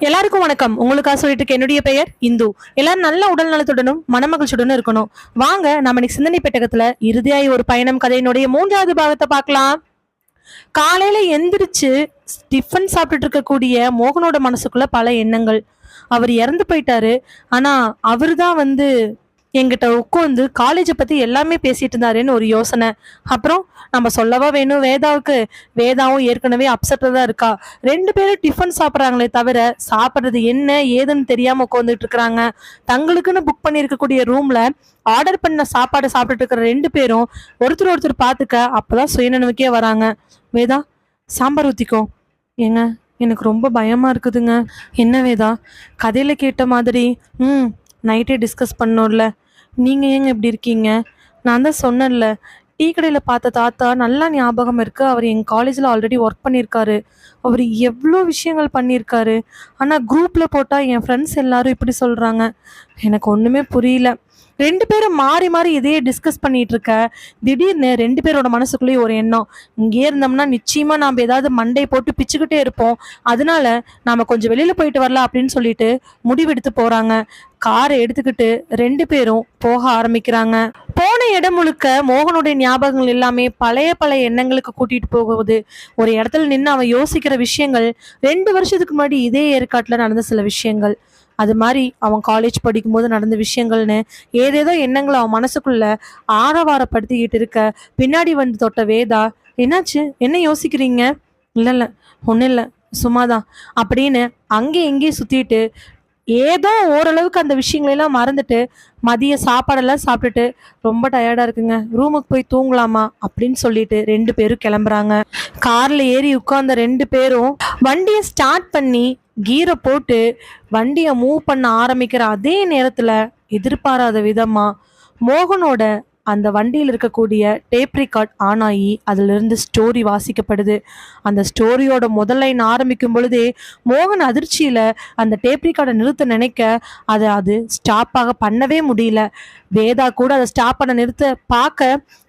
எல்லாருக்கும் வணக்கம். உங்களுக்காக சொல்லிட்டு இருக்க என்னுடைய பெயர் இந்து. எல்லாரும் நல்ல உடல் நலத்துடனும் மனமகிழ்ச்சியுடனும் இருக்கணும். வாங்க நம்ம இன்னைக்கு சிந்தனை பெட்டகத்துல இறுதியாய் ஒரு பயணம் கதையினுடைய மூன்றாவது பாகத்தை பார்க்கலாம். காலையில எந்திரிச்சு டிஃபன் சாப்பிட்டுட்டு இருக்கக்கூடிய மோகனோட மனசுக்குள்ள பல எண்ணங்கள். அவர் இறந்து போயிட்டாரு. ஆனா அவர்தான் வந்து எங்கிட்ட உட்காந்து காலேஜை பற்றி எல்லாமே பேசிட்டு இருந்தாருன்னு ஒரு யோசனை. அப்புறம் நம்ம சொல்லவா வேணும்? வேதாவுக்கு வேதாவும் ஏற்கனவே அப்செட்டில் தான் இருக்கா. ரெண்டு பேரும் டிஃபன் சாப்பிட்றாங்களே தவிர சாப்பிட்றது என்ன ஏதுன்னு தெரியாமல் உட்காந்துட்டு இருக்கிறாங்க. தங்களுக்குன்னு புக் பண்ணியிருக்கக்கூடிய ரூமில் ஆர்டர் பண்ண சாப்பாடு சாப்பிட்டுட்டு இருக்கிற ரெண்டு பேரும் ஒருத்தர் ஒருத்தர் பார்த்துக்க அப்போ தான் சுயநினைவுக்கே வராங்க. வேதா சாம்பார் ஊற்றிக்கோ ஏங்க எனக்கு ரொம்ப பயமாக இருக்குதுங்க. என்ன வேதா கதையில் கேட்ட மாதிரி ம் நைட்டே டிஸ்கஸ் பண்ணோம்ல. நீங்கள் ஏங்க இப்படி இருக்கீங்க? நான் தான் சொன்னேன்ல டீ கடையில் பார்த்த தாத்தா நல்லா ஞாபகம் இருக்குது அவர் எங்கள் காலேஜில் ஆல்ரெடி ஒர்க் பண்ணியிருக்காரு. அவர் எவ்வளோ விஷயங்கள் பண்ணியிருக்காரு. ஆனால் குரூப்பில் போட்டால் என் ஃப்ரெண்ட்ஸ் எல்லாரும் இப்படி சொல்கிறாங்க எனக்கு ஒன்றுமே புரியல. ரெண்டு பேரும் மாறி மாறி இதையே டிஸ்கஸ் பண்ணிட்டு இருக்க திடீர்னு ரெண்டு பேரோட மனசுக்குள்ளேயும் ஒரு எண்ணம். இங்கே இருந்தோம்னா நிச்சயமா நாம் ஏதாவது மண்டை போட்டு பிச்சுக்கிட்டே இருப்போம். அதனால நாம கொஞ்சம் வெளியில போயிட்டு வரலாம் அப்படின்னு சொல்லிட்டு முடிவெடுத்து போறாங்க. காரை எடுத்துக்கிட்டு ரெண்டு பேரும் போக ஆரம்பிக்கிறாங்க. போன இடம் முழுக்க மோகனுடைய ஞாபகங்கள் எல்லாமே பழைய பழைய எண்ணங்களுக்கு கூட்டிட்டு போகுது. ஒரு இடத்துல நின்று அவன் யோசிக்கிற விஷயங்கள் ரெண்டு வருஷத்துக்கு முன்னாடி இதே ஏற்காட்டில் நடந்த சில விஷயங்கள். அது மாதிரி அவன் காலேஜ் படிக்கும்போது நடந்த விஷயங்கள்னு ஏதேதோ எண்ணங்களை அவன் மனசுக்குள்ள ஆரவாரப்படுத்திக்கிட்டு இருக்க பின்னாடி வந்து தொட்ட வேதா என்னாச்சு? என்ன யோசிக்கிறீங்க? இல்லை இல்லை ஒன்றும் இல்லை சும்மாதான். அப்படின்னு அங்கே எங்கேயும் சுற்றிட்டு ஏதோ ஓரளவுக்கு அந்த விஷயங்களெல்லாம் மறந்துட்டு மதிய சாப்பாடெல்லாம் சாப்பிட்டுட்டு ரொம்ப டயர்டாக இருக்குங்க. ரூமுக்கு போய் தூங்கலாமா? அப்படின்னு சொல்லிட்டு ரெண்டு பேரும் கிளம்புறாங்க. காரில் ஏறி உட்கார்ந்த ரெண்டு பேரும் வண்டியை ஸ்டார்ட் பண்ணி கீரை போட்டு வண்டியை மூவ் பண்ண ஆரம்பிக்கிற அதே நேரத்தில் எதிர்பாராத விதமாக மோகனோட அந்த வண்டியில் இருக்கக்கூடிய டேப் ரெக்கார்ட் ஆன் ஆகி அதிலிருந்து ஸ்டோரி வாசிக்கப்படுது. அந்த ஸ்டோரியோட முதல் லைன் ஆரம்பிக்கும் பொழுதே மோகன் அதிர்ச்சியில் அந்த டேப் ரெக்கார்டை நிறுத்த நினைக்க அதை அது ஸ்டாப்பாக பண்ணவே முடியல. வேதா கூட அதை ஸ்டாப் பண்ண நிறுத்த பார்க்க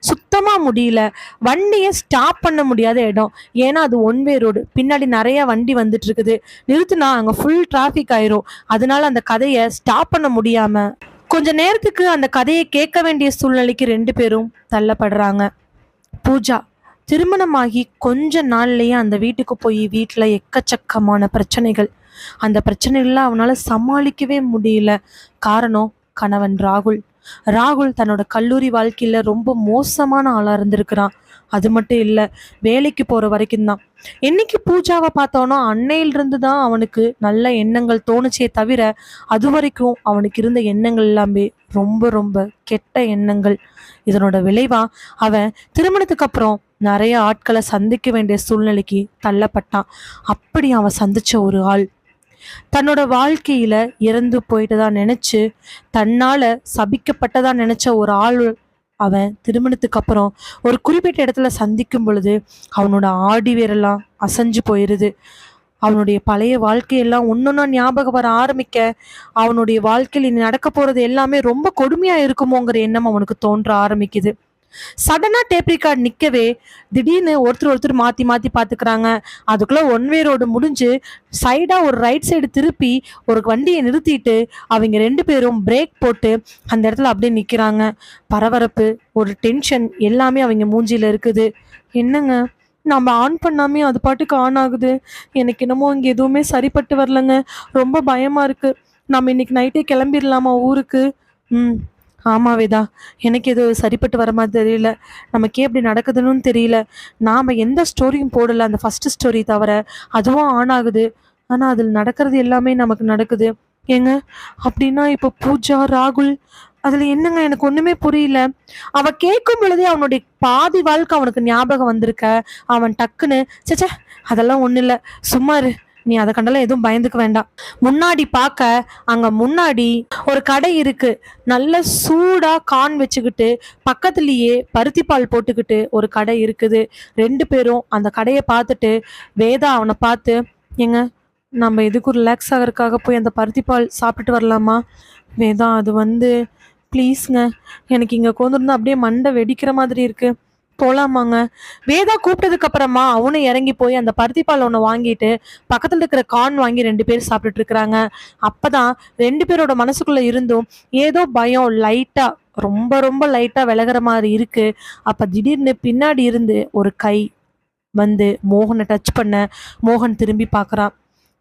சுத்தமாக முடியல. வண்டியை ஸ்டாப் பண்ண முடியாத இடம். ஏன்னா அது ஒன் வே ரோடு பின்னாடி நிறைய வண்டி வந்துட்டு இருக்குது. நிறுத்தினா அங்கே ஃபுல் டிராஃபிக் ஆயிரும். அதனால அந்த கதையை ஸ்டாப் பண்ண முடியாம கொஞ்ச நேரத்துக்கு அந்த கதையை கேட்க வேண்டிய சூழ்நிலைக்கு ரெண்டு பேரும் தள்ளப்படுறாங்க. பூஜா திருமணமாகி கொஞ்ச நாள்லயே அந்த வீட்டுக்கு போய் வீட்டில் எக்கச்சக்கமான பிரச்சனைகள். அந்த பிரச்சனைகள்லாம் அவனால் சமாளிக்கவே முடியல. காரணம் கணவன் ராகுல். ராகுல் தன்னோட கல்லூரி வாழ்க்கையில் ரொம்ப மோசமான ஆளாக இருந்திருக்கிறான். அது மட்டும் இல்லை வேலைக்கு போகிற வரைக்கும் தான் என்னைக்கு பூஜாவை பார்த்தோனோ அன்னையிலிருந்து தான் அவனுக்கு நல்ல எண்ணங்கள் தோணுச்சே தவிர அது வரைக்கும் அவனுக்கு இருந்த எண்ணங்கள் எல்லாமே ரொம்ப ரொம்ப கெட்ட எண்ணங்கள். இதனோட விளைவா அவன் திருமணத்துக்கு அப்புறம் நிறைய ஆட்களை சந்திக்க வேண்டிய சூழ்நிலைக்கு தள்ளப்பட்டான். அப்படி அவன் சந்திச்ச ஒரு ஆள். தன்னோட வாழ்க்கையில இறந்து போயிட்டதா நினைச்சு தன்னால சபிக்கப்பட்டதா நினைச்ச ஒரு ஆள் அவன் திருமணத்துக்கு அப்புறம் ஒரு குறிப்பிட்ட இடத்துல சந்திக்கும் பொழுது அவனோட ஆடி வேரெல்லாம் அசைஞ்சு போயிருது. அவனுடைய பழைய வாழ்க்கையெல்லாம் ஒன்னொன்னா ஞாபகம் வர ஆரம்பிக்க அவனுடைய வாழ்க்கையில் இனி நடக்க போறது எல்லாமே ரொம்ப கொடுமையா இருக்குமோங்கிற எண்ணம் அவனுக்கு தோன்ற ஆரம்பிக்குது. சடனாக டேப் ரிகார்ட் நிற்கவே திடீர்னு ஒருத்தர் ஒருத்தர் மாற்றி மாற்றி பார்த்துக்கிறாங்க அதுக்குள்ளே ஒன் வே ரோடு முடிஞ்சு சைடாக ஒரு ரைட் சைடு திருப்பி ஒரு வண்டியை நிறுத்திட்டு அவங்க ரெண்டு பேரும் பிரேக் போட்டு அந்த இடத்துல அப்படியே நிற்கிறாங்க பரபரப்பு ஒரு டென்ஷன் எல்லாமே அவங்க மூஞ்சியில் இருக்குது. என்னங்க? நம்ம ஆன் பண்ணாமே அது பாட்டுக்கு ஆன் ஆகுது. எனக்கு என்னமோ இங்கே எதுவுமே சரிப்பட்டு வரலங்க. ரொம்ப பயமாக இருக்குது நம்ம இன்னைக்கு நைட்டே கிளம்பிடலாமா ஊருக்கு? ம். ஆமாவேதா எனக்கு எதுவும் சரிப்பட்டு வர மாதிரி தெரியல. நமக்கே எப்படி நடக்குதுன்னு தெரியல. நாம் எந்த ஸ்டோரியும் போடல. அந்த ஃபஸ்ட்டு ஸ்டோரி தவிர அதுவும் ஆன் ஆகுது. ஆனால் அதில் நடக்கிறது எல்லாமே நமக்கு நடக்குது. ஏங்க? அப்படின்னா இப்போ பூஜா ராகுல் அதில் என்னங்க? எனக்கு ஒன்றுமே புரியல. அவன் கேட்கும் பொழுதே அவனுடைய பாதி வாழ்க்கை அவனுக்கு ஞாபகம் வந்திருக்க. அவன் டக்குன்னு சச்சே அதெல்லாம் ஒன்றும் இல்லை சும்மாரு நீ அதை கண்டெல்லாம் எதுவும் பயந்துக்க வேண்டாம். முன்னாடி பார்க்க அங்க முன்னாடி ஒரு கடை இருக்கு. நல்ல சூடா கான் வச்சுக்கிட்டு பக்கத்துலயே பருத்தி பால் போட்டுக்கிட்டு ஒரு கடை இருக்குது. ரெண்டு பேரும் அந்த கடையை பார்த்துட்டு வேதா அவனை பார்த்து ஏங்க நம்ம எதுக்கும் ரிலாக்ஸ் ஆகிறதுக்காக போய் அந்த பருத்தி பால் சாப்பிட்டுட்டு வரலாமா? வேதா அது வந்து ப்ளீஸ்ங்க எனக்கு இங்கே உட்காந்துருந்தா அப்படியே மண்டை வெடிக்கிற மாதிரி இருக்குது போலாமாங்க. வேதா கூப்பிட்டதுக்கு அப்புறமா அவனும் இறங்கி போய் அந்த பருத்திப்பாலை ஒன்று வாங்கிட்டு பக்கத்தில் இருக்கிற கார்ன் வாங்கி ரெண்டு பேரும் சாப்பிட்டுட்டு இருக்கிறாங்க. அப்பதான் ரெண்டு பேரோட மனசுக்குள்ள இருந்தும் ஏதோ பயம் லைட்டா ரொம்ப ரொம்ப லைட்டா விலகிற மாதிரி இருக்கு. அப்ப திடீர்னு பின்னாடி இருந்து ஒரு கை வந்து மோகனை டச் பண்ண மோகன் திரும்பி பார்க்குறான்.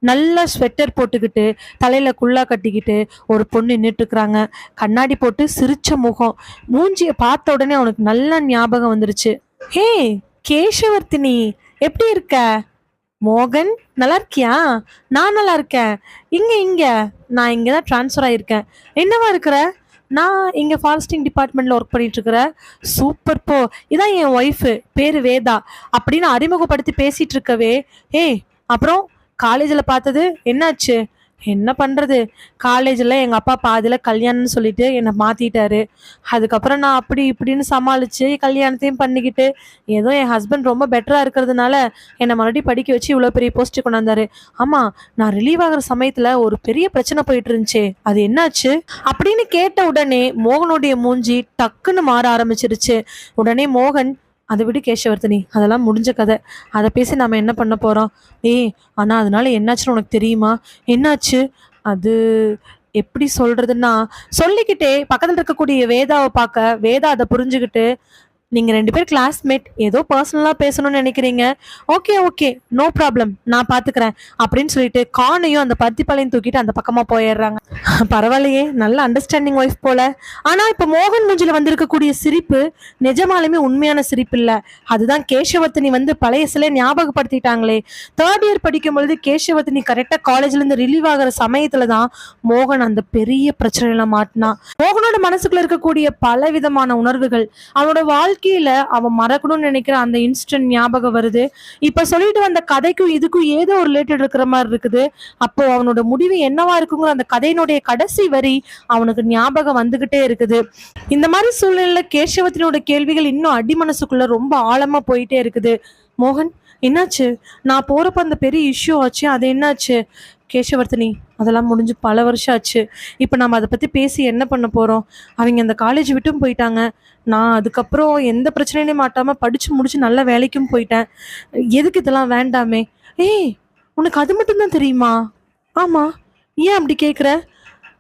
நல்லா ஸ்வெட்டர் போட்டுக்கிட்டு தலையில் குல்லா கட்டிக்கிட்டு ஒரு பொண்ணு நின்றுட்டுருக்குறாங்க கண்ணாடி போட்டு சிரிச்ச முகம். மூஞ்சியை பார்த்த உடனே அவனுக்கு நல்லா ஞாபகம் வந்துருச்சு. ஹே கேசவர்த்தினி எப்படி இருக்க? மோகன் நல்லா இருக்கியா? நான் நல்லா இருக்கேன். இங்கே இங்கே. நான் இங்கே தான் ட்ரான்ஸ்ஃபர் ஆகியிருக்கேன் என்னவா இருக்கிற? நான் இங்கே ஃபாரஸ்டிங் டிபார்ட்மெண்ட்டில் ஒர்க் பண்ணிட்டு இருக்கிறேன் சூப்பர் போ. இதான் என் ஒய்ஃபு பேர் வேதா. அப்படின்னு அறிமுகப்படுத்தி பேசிகிட்டு இருக்கவே ஏய் அப்புறம் காலேஜில் பார்த்தது என்னாச்சு? என்ன பண்ணுறது காலேஜில் எங்கள் அப்பா பாதியில் கல்யாணம்னு சொல்லிட்டு என்னை மாற்றிட்டாரு அதுக்கப்புறம் நான் அப்படி இப்படின்னு சமாளித்து கல்யாணத்தையும் பண்ணிக்கிட்டு ஏதோ என் ஹஸ்பண்ட் ரொம்ப பெட்டராக இருக்கிறதுனால என்னை மறுபடியும் படிக்க வச்சு இவ்வளோ பெரிய போஸ்ட்டு கொண்டாந்தாரு ஆமாம் நான் ரிலீவ் ஆகிற சமயத்தில் ஒரு பெரிய பிரச்சனை போயிட்டு இருந்துச்சு அது என்னாச்சு? அப்படின்னு கேட்ட உடனே மோகனுடைய மூஞ்சி டக்குன்னு மாற ஆரம்பிச்சிருச்சு. உடனே மோகன் அதை விடு கேஷவர்த்தினி அதெல்லாம் முடிஞ்ச கதை. அதை பேசி நாம என்ன பண்ண போகிறோம் ஏய் ஆனால் அதனால என்னாச்சுன்னு உனக்கு தெரியுமா? என்னாச்சு? அது எப்படி சொல்றதுன்னா சொல்லிக்கிட்டே பக்கத்தில் இருக்கக்கூடிய வேதாவை பார்க்க வேதா அதை புரிஞ்சுக்கிட்டு நீங்கள் ரெண்டு பேர் கிளாஸ்மேட் ஏதோ பர்சனலாக பேசணும்னு நினைக்கிறீங்க. ஓகே ஓகே நோ ப்ராப்ளம் நான் பார்த்துக்கிறேன் அப்படின்னு சொல்லிட்டு கானையும் அந்த பருத்திப்பாளையும் தூக்கிட்டு அந்த பக்கமாக போயிடுறாங்க. பரவாயில்லையே நல்ல அண்டர்ஸ்டாண்டிங் ஒய்ஃப் போல. ஆனால் இப்போ மோகன் மூஞ்சில வந்திருக்கக்கூடிய சிரிப்பு நிஜமாலுமே உண்மையான சிரிப்பு இல்லை. அதுதான் கேசவத்தினி வந்து பழைய சிலை ஞாபகப்படுத்திட்டாங்களே. தேர்ட் இயர் படிக்கும் பொழுது கேசவத்தினி கரெக்டாக காலேஜ்லேருந்து ரிலீவ் ஆகிற சமயத்தில் தான் மோகன் அந்த பெரிய பிரச்சனையில மாட்டினான். மோகனோட மனசுக்குள்ள இருக்கக்கூடிய பல விதமான உணர்வுகள் அவனோட வாழ்க்கையில அவன் மறக்கணும்னு நினைக்கிற அந்த இன்ஸ்டன்ட் ஞாபகம் வருது. இப்ப சொல்லிட்டு வந்த கதைக்கும் இதுக்கும் ஏதோ ஒரு ரிலேட்டட் இருக்கிற மாதிரி இருக்குது. அப்போ அவனோட முடிவு என்னவா இருக்குங்கிற அந்த கதையினுடைய கடைசி வரி அவனுக்கு ஞாபகம் வந்துகிட்டே இருக்குது. இந்த மாதிரி சூழ்நிலையில கேசவத்தினோட கேள்விகள் இன்னும் அடிமனசுக்குள்ள ரொம்ப ஆழமா போயிட்டே இருக்குது. மோகன் என்னாச்சு? நான் போறப்ப அந்த பெரிய இஷ்யூ ஆச்சு. அது என்னாச்சு? கேசவர்த்தினி அதெல்லாம் முடிஞ்சு பல வருஷம் ஆச்சு. இப்போ நம்ம அதை பற்றி பேசி என்ன பண்ண போகிறோம் அவங்க அந்த காலேஜ் விட்டும் போயிட்டாங்க. நான் அதுக்கப்புறம் எந்த பிரச்சனையிலையும் மாட்டாமல் படித்து முடிச்சு நல்ல வேலைக்கும் போயிட்டேன். எதுக்கு இதெல்லாம் வேண்டாமே? ஏய் உனக்கு அது மட்டும்தான் தெரியுமா? ஆமாம் ஏன் அப்படி கேட்குற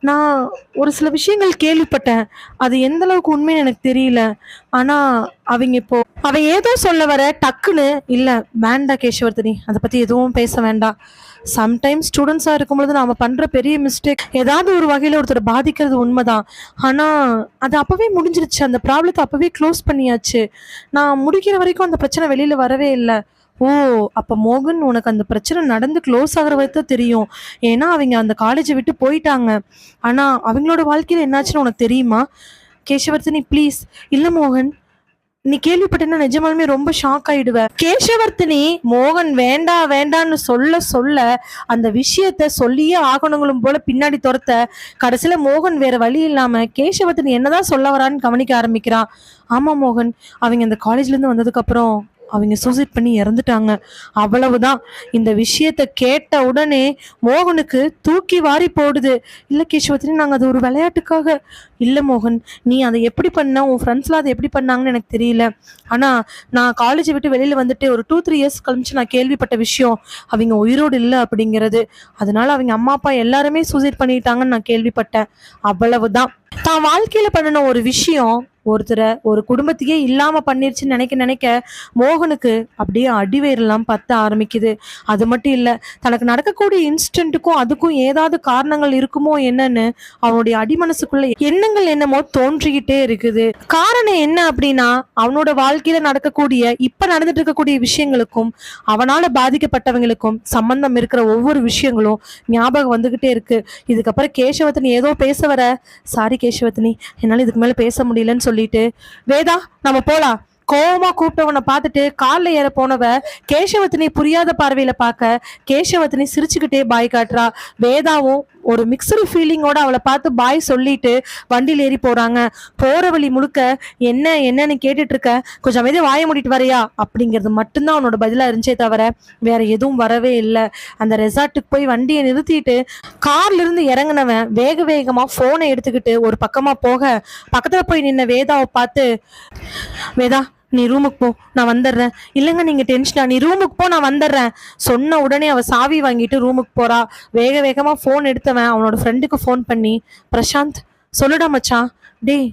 நான் ஒரு சில விஷயங்கள் கேள்விப்பட்டேன். அது எந்த அளவுக்கு உண்மைன்னு எனக்கு தெரியல. ஆனா அவங்க இப்போ அவ ஏதோ சொல்ல வர டக்குன்னு இல்ல வேண்டாம் கேசவர்த்தினி. அதை பத்தி எதுவும் பேச வேண்டாம். சம்டைம்ஸ் ஸ்டூடெண்ட்ஸாக இருக்கும்பொழுது நாம் பண்ணுற பெரிய மிஸ்டேக் ஏதாவது ஒரு வகையில் ஒருத்தர் பாதிக்கிறது உண்மைதான். ஆனால் அது அப்போவே முடிஞ்சிருச்சு. அந்த ப்ராப்ளத்தை அப்போவே க்ளோஸ் பண்ணியாச்சு. நான் முடிக்கிற வரைக்கும் அந்த பிரச்சனை வெளியில் வரவே இல்லை. ஓ அப்போ மோகன் உனக்கு அந்த பிரச்சனை நடந்து க்ளோஸ் ஆகிற வரைக்கும் தான் தெரியும். ஏன்னா அவங்க அந்த காலேஜை விட்டு போயிட்டாங்க. ஆனால் அவங்களோட வாழ்க்கையில் என்னாச்சுன்னு உனக்கு தெரியுமா? கேசவர்த்தினி ப்ளீஸ் இல்லை மோகன் நீ கேள்விப்பட்டேன்னா நிஜமாலுமே ரொம்ப ஷாக் ஆயிடுவ. கேசவர்த்தினி மோகன் வேண்டா வேண்டான்னு சொல்ல சொல்ல அந்த விஷயத்த சொல்லியே ஆகணுங்களும் போல பின்னாடி துரத்த கடைசியில மோகன் வேற வழி இல்லாம கேசவர்த்தினி என்னதான் சொல்ல வரான்னு கவனிக்க ஆரம்பிக்கிறான் ஆமா மோகன் அவங்க அந்த காலேஜ்ல இருந்து வந்ததுக்கு அப்புறம் அவங்க சூசைட் பண்ணி இறந்துட்டாங்க. அவ்வளவுதான். இந்த விஷயத்த கேட்ட உடனே மோகனுக்கு தூக்கி வாரி போடுது. இல்லை கேசவத்தினி நாங்கள் அது ஒரு விளையாட்டுக்காக. இல்லை மோகன் நீ அதை எப்படி பண்ண? உன் ஃப்ரெண்ட்ஸ்லாம் அதை எப்படி பண்ணாங்கன்னு எனக்கு தெரியல. ஆனால் நான் காலேஜை விட்டு வெளியில் வந்துட்டு ஒரு டூ த்ரீ இயர்ஸ் கழிச்சு நான் கேள்விப்பட்ட விஷயம் அவங்க உயிரோடு இல்லை அப்படிங்கிறது. அதனால அவங்க அம்மா அப்பா எல்லாருமே சூசைட் பண்ணிட்டாங்கன்னு நான் கேள்விப்பட்டேன். அவ்வளவுதான். தான் வாழ்க்கையில் பண்ணின ஒரு விஷயம் ஒருத்தரை ஒரு குடும்பத்தையே இல்லாம பண்ணிருச்சுன்னு நினைக்க நினைக்க மோகனுக்கு அப்படியே அடிவேரெல்லாம் பத்த ஆரம்பிக்குது. அது மட்டும் இல்ல தனக்கு நடக்கக்கூடிய இன்ஸ்டன்ட்டுக்கும் அதுக்கும் ஏதாவது காரணங்கள் இருக்குமோ என்னன்னு அவனுடைய அடிமனசுக்குள்ள எண்ணங்கள் என்னமோ தோன்றிக்கிட்டே இருக்குது. காரணம் என்ன அப்படின்னா அவனோட வாழ்க்கையில நடக்கக்கூடிய இப்ப நடந்துட்டு இருக்கக்கூடிய விஷயங்களுக்கும் அவனால பாதிக்கப்பட்டவங்களுக்கும் சம்பந்தம் இருக்கிற ஒவ்வொரு விஷயங்களும் ஞாபகம் வந்துகிட்டே இருக்கு. இதுக்கப்புறம் கேசவத்தினி ஏதோ பேச வர. சாரி கேசவத்தினி என்னால இதுக்கு மேல பேச முடியலன்னு சொல்லி சொல்லிட்டு வேதா நம்ம போலாம். கோவமா கூப்பிட்டவனை பார்த்துட்டு கார்ல ஏற போனவ கேசவத்தினி புரியாத பார்வையில பார்க்க கேசவத்தினி சிரிச்சுக்கிட்டே பாய் காட்டுறா. வேதாவும் ஒரு மிக்சடு ஃபீலிங்கோட அவளை பார்த்து பாய் சொல்லிட்டு வண்டியில் ஏறி போறாங்க. போற வழி முழுக்க என்ன என்னன்னு கேட்டுட்டு இருக்க கொஞ்சம் அமைதியாக வாய மூடிட்டு வரையா? அப்படிங்கிறது மட்டும்தான் அவனோட பதிலாக இருந்துச்சே தவிர வேற எதுவும் வரவே இல்லை. அந்த ரெசார்ட்டுக்கு போய் வண்டியை நிறுத்திட்டு கார்ல இருந்து இறங்குனவன் வேக வேகமா போனை எடுத்துக்கிட்டு ஒரு பக்கமா போக பக்கத்துல போய் நின்ன வேதாவை பார்த்து வேதா நீ ரூமுக்கு போ நான் வந்துடுறேன். இல்லைங்க நீங்கள் டென்ஷனா நீ ரூமுக்கு போ நான் வந்துடுறேன். சொன்ன உடனே அவள் சாவி வாங்கிட்டு ரூமுக்கு போகிறா வேக வேகமாக ஃபோன் எடுத்தவன் அவனோட ஃப்ரெண்டுக்கு ஃபோன் பண்ணி பிரசாந்த் சொல்லுடா மச்சான். டேய்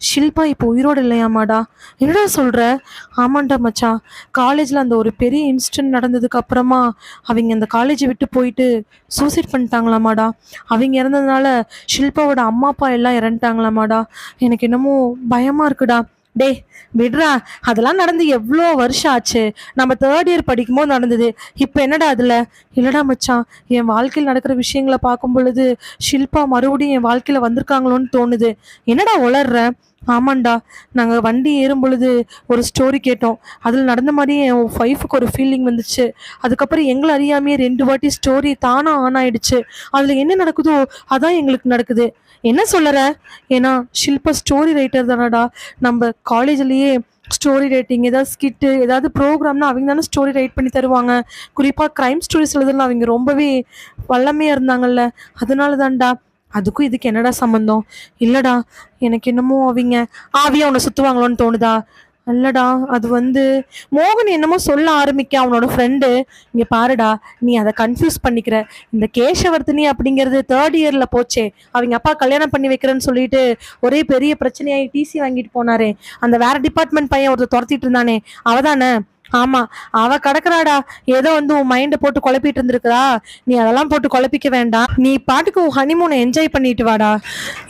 ஷில்பா இப்போ உயிரோடு இல்லையாமாடா? என்னடா சொல்கிற ஆமாண்டா மச்சான். காலேஜில் அந்த ஒரு பெரிய இன்சிடென்ட் நடந்ததுக்கு அப்புறமா அவங்க அந்த காலேஜை விட்டு போயிட்டு சூசைட் பண்ணிட்டாங்களாமாடா. அவங்க இறந்ததுனால ஷில்பாவோட அம்மா அப்பா எல்லாம் இறந்துட்டாங்களாமாடா. எனக்கு என்னமோ பயமாக இருக்குடா. டேய் விடுறா. அதெல்லாம் நடந்து எவ்வளோ வருஷம் ஆச்சு. நம்ம தேர்ட் இயர் படிக்கும்போது நடந்தது. இப்போ என்னடா அதில் இல்லடா மச்சான் என் வாழ்க்கையில் நடக்கிற விஷயங்களை பார்க்கும் பொழுது ஷில்பா மறுபடியும் என் வாழ்க்கையில் வந்திருக்காங்களோன்னு தோணுது. என்னடா உளர்ற? ஆமாண்டா. நாங்கள் வண்டி ஏறும் பொழுது ஒரு ஸ்டோரி கேட்டோம். அதில் நடந்த மாதிரியே என் ஒய்ஃபுக்கு ஒரு ஃபீலிங் வந்துச்சு. அதுக்கப்புறம் எங்களை அறியாமையே ரெண்டு வாட்டி ஸ்டோரி தானாக ஆன் ஆயிடுச்சு. அதில் என்ன நடக்குதோ அதான் எங்களுக்கு நடக்குது. என்ன சொல்லற? ஏன்னா ஷில்பா ஸ்டோரி ரைட்டர் தானடா. நம்ம காலேஜ்லேயே ஸ்டோரி ரைட்டிங் ஏதாவது ஸ்கிட்டு ஏதாவது ப்ரோக்ராம்னா அவங்க தானே ஸ்டோரி ரைட் பண்ணி தருவாங்க. குறிப்பாக க்ரைம் ஸ்டோரிஸ் எழுதலாம் அவங்க ரொம்பவே வல்லமையாக இருந்தாங்கல்ல. அதனால தான்டா அதுக்கும் இதுக்கு என்னடா சம்மந்தம் இல்லடா எனக்கு என்னமோ அவங்க. ஆவியா உன்னை சுத்துவாங்களோன்னு தோணுதா? இல்லடா அது வந்து மோகன் என்னமோ சொல்ல ஆரம்பிக்க அவனோட ஃப்ரெண்டு இங்க பாருடா நீ அதை கன்ஃபியூஸ் பண்ணிக்கிற. இந்த கேசவர்த்தினி அப்படிங்கிறது தேர்ட் இயர்ல போச்சே. அவங்க அப்பா கல்யாணம் பண்ணி வைக்கிறேன்னு சொல்லிட்டு ஒரே பெரிய பிரச்சனையாகி டிசி வாங்கிட்டு போனாரே. அந்த வேற டிபார்ட்மெண்ட் பையன் ஒருத்தர் துரத்திட்டு இருந்தானே. அவதானே? ஆமா அவ கடக்குறாடா. ஏதோ வந்து உன் மைண்டை போட்டு குழப்பிட்டு இருந்திருக்கிறா நீ அதெல்லாம் போட்டு குழப்பிக்க வேண்டாம். நீ பாட்டுக்கு உன் ஹனிமூனை என்ஜாய் பண்ணிட்டு வாடா.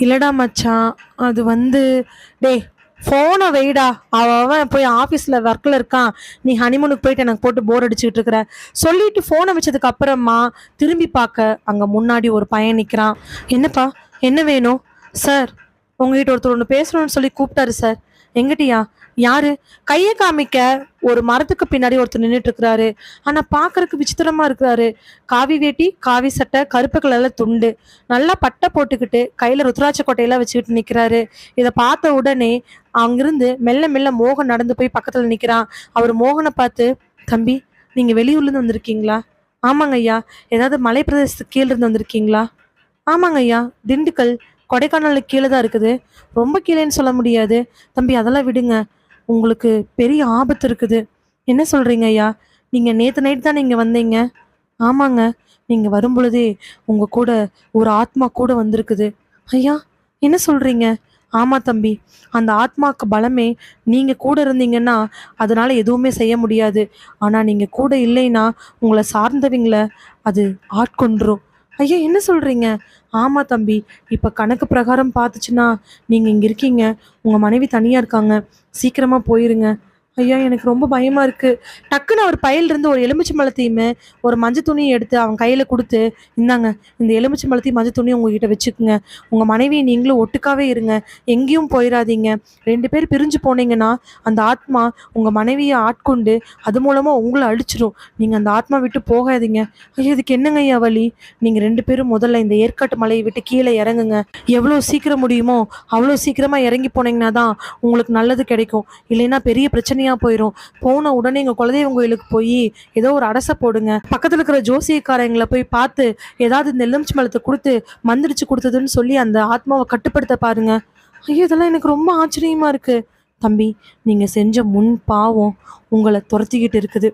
இல்லடா மச்சான் அது வந்து டே ஃபோனை வெயிடா அவன் போய் ஆஃபீஸில் ஒர்க்கில் இருக்கான். நீ ஹனிமூனுக்கு போயிட்டு எனக்கு போட்டு போர் அடிச்சுக்கிட்டு இருக்கிற. சொல்லிட்டு ஃபோனை வச்சதுக்கு அப்புறமா திரும்பி பார்க்க அங்கே முன்னாடி ஒரு பையன் நிற்கிறான் என்னப்பா என்ன வேணும்? சார் உங்ககிட்ட ஒருத்தர் ஒன்று பேசணும்னு சொல்லி கூப்பிட்டாரு சார் எங்கிட்டயா? யாரு? கையை காமிக்க ஒரு மரத்துக்கு பின்னாடி ஒருத்தர் நின்றுட்டு இருக்கிறாரு ஆனா பாக்குறதுக்கு விசித்திரமா இருக்கிறாரு. காவி வேட்டி காவி சட்டை கருப்பு கலர்ல துண்டு. நல்லா பட்டை போட்டுக்கிட்டு கையில ருத்ராட்ச கொட்டையெல்லாம் வச்சுக்கிட்டு நிக்கிறாரு. இதை பார்த்த உடனே அங்கிருந்து மெல்ல மெல்ல மோகன் நடந்து போய் பக்கத்துல நிக்கிறான். அவர் மோகனை பார்த்து தம்பி நீங்க வெளியூர்லேருந்து வந்திருக்கீங்களா? ஆமாங்க ஐயா. ஏதாவது மலை பிரதேசத்துக்கு இருந்து வந்திருக்கீங்களா? ஆமாங்க ஐயா. திண்டுக்கல் கொடைக்கானலுக்கு கீழே தான் இருக்குது. ரொம்ப கீழேன்னு சொல்ல முடியாது. தம்பி அதெல்லாம் விடுங்க. உங்களுக்கு பெரிய ஆபத்து இருக்குது. என்ன சொல்றீங்க ஐயா? நீங்க நேத்து நைட் தான் நீங்க வந்தீங்க? ஆமாங்க. நீங்க வரும்பொழுதே உங்கள் உங்க கூட ஒரு ஆத்மா கூட வந்திருக்குது. ஐயா என்ன சொல்றீங்க? ஆமா தம்பி. அந்த ஆத்மாக்கு பலமே நீங்க கூட இருந்தீங்கன்னா அதனால எதுவுமே செய்ய முடியாது. ஆனா நீங்க கூட இல்லைன்னா உங்களை சார்ந்தவங்கள அது ஆட்கொன்றும். ஐயா என்ன சொல்றீங்க? ஆமா தம்பி இப்ப கணக்கு பிரகாரம் பார்த்துச்சுன்னா நீங்க இங்க இருக்கீங்க உங்க மனைவி தனியா இருக்காங்க சீக்கிரமா போயிருங்க. ஐயா எனக்கு ரொம்ப பயமா இருக்கு. டக்குன்னு அவர் பையில இருந்து ஒரு எலுமிச்சை மலத்தையுமே ஒரு மஞ்சள் துணியை எடுத்து அவன் கையில கொடுத்து இந்தாங்க இந்த எலுமிச்சை மலத்தையும் மஞ்சள் துணியும் உங்ககிட்ட வச்சுக்குங்க. உங்க மனைவியை நீங்களும் ஒட்டுக்காவே இருங்க. எங்கேயும் போயிடாதீங்க ரெண்டு பேர் பிரிஞ்சு போனீங்கன்னா அந்த ஆத்மா உங்க மனைவியை ஆட்கொண்டு அது மூலமா உங்களை அழிச்சிடும் நீங்க அந்த ஆத்மா விட்டு போகாதீங்க. ஐயா இதுக்கு என்னங்க ஐயா வழி? நீங்க ரெண்டு பேரும் முதல்ல இந்த ஏற்காட்டு மலையை விட்டு கீழே இறங்குங்க. எவ்வளோ சீக்கிரம் முடியுமோ அவ்வளோ சீக்கிரமா இறங்கி போனீங்கன்னா தான் உங்களுக்கு நல்லது கிடைக்கும். இல்லைன்னா பெரிய பிரச்சனை தனியாக போயிடும் போன உடனே எங்கள் குலதெய்வம் கோயிலுக்கு போய் ஏதோ ஒரு அடசை போடுங்க. பக்கத்தில் இருக்கிற ஜோசியக்காரங்களை போய் பார்த்து ஏதாவது இந்த எலுமிச்சி மலத்தை கொடுத்து மந்திரிச்சு கொடுத்ததுன்னு சொல்லி அந்த ஆத்மாவை கட்டுப்படுத்த பாருங்க. ஐயோ இதெல்லாம் எனக்கு ரொம்ப ஆச்சரியமாக இருக்கு. தம்பி நீங்கள் செஞ்ச முன் பாவம் உங்களை துரத்திக்கிட்டு இருக்குது.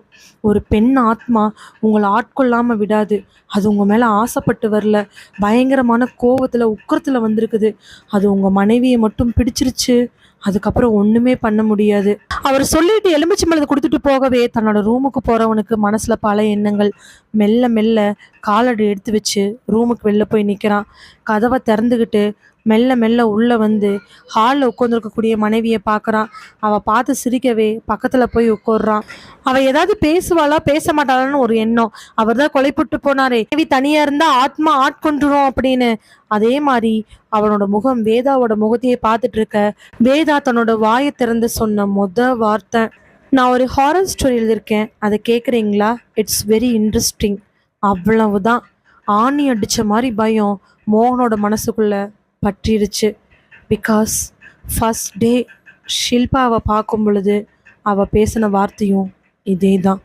ஒரு பெண் ஆத்மா உங்களை ஆட்கொள்ளாமல் விடாது. அது உங்கள் மேலே ஆசைப்பட்டு வரல. பயங்கரமான கோவத்தில் உக்கரத்தில் வந்திருக்குது. அது உங்கள் மனைவியை மட்டும் பிடிச்சிருச்சு. அதுக்கப்புறம் ஒண்ணுமே பண்ண முடியாது. அவர் சொல்லிட்டு எலுமிச்சை மலத்தை கொடுத்துட்டு போகவே தன்னோட ரூமுக்கு போறவனுக்கு மனசுல பல எண்ணங்கள். மெல்ல மெல்ல காலடி எடுத்து வச்சு ரூமுக்கு வெளில போய் நிக்கிறான். கதவை திறந்துக்கிட்டு மெல்ல மெல்ல உள்ள வந்து ஹாலில் உட்காந்துருக்கக்கூடிய மனைவியை பார்க்குறான். அவள் பார்த்து சிரிக்கவே பக்கத்தில் போய் உட்காடுறான் அவள் ஏதாவது பேசுவாளா? பேச மாட்டாளான்னு ஒரு எண்ணம். அவர் தான் கொலைப்பட்டு போனாரே. மனைவி தனியாக இருந்தால் ஆத்மா ஆட்கொண்டுரும் அப்படின்னு. அதே மாதிரி அவனோட முகம் வேதாவோட முகத்தையே பார்த்துட்டு இருக்க வேதா தன்னோட வாயை திறந்து சொன்ன மொத வார்த்தை. நான் ஒரு ஹாரர் ஸ்டோரி எழுதியிருக்கேன். அதை கேட்குறீங்களா இட்ஸ் வெரி இன்ட்ரெஸ்டிங் அவ்வளவுதான். ஆணி அடித்த மாதிரி பயம் மோகனோட மனசுக்குள்ளே பற்றிடுச்சு. பிகாஸ் ஃபஸ்ட் டே ஷில்பாவை பார்க்கும் பொழுது அவள் பேசின வார்த்தையும் இதே தான்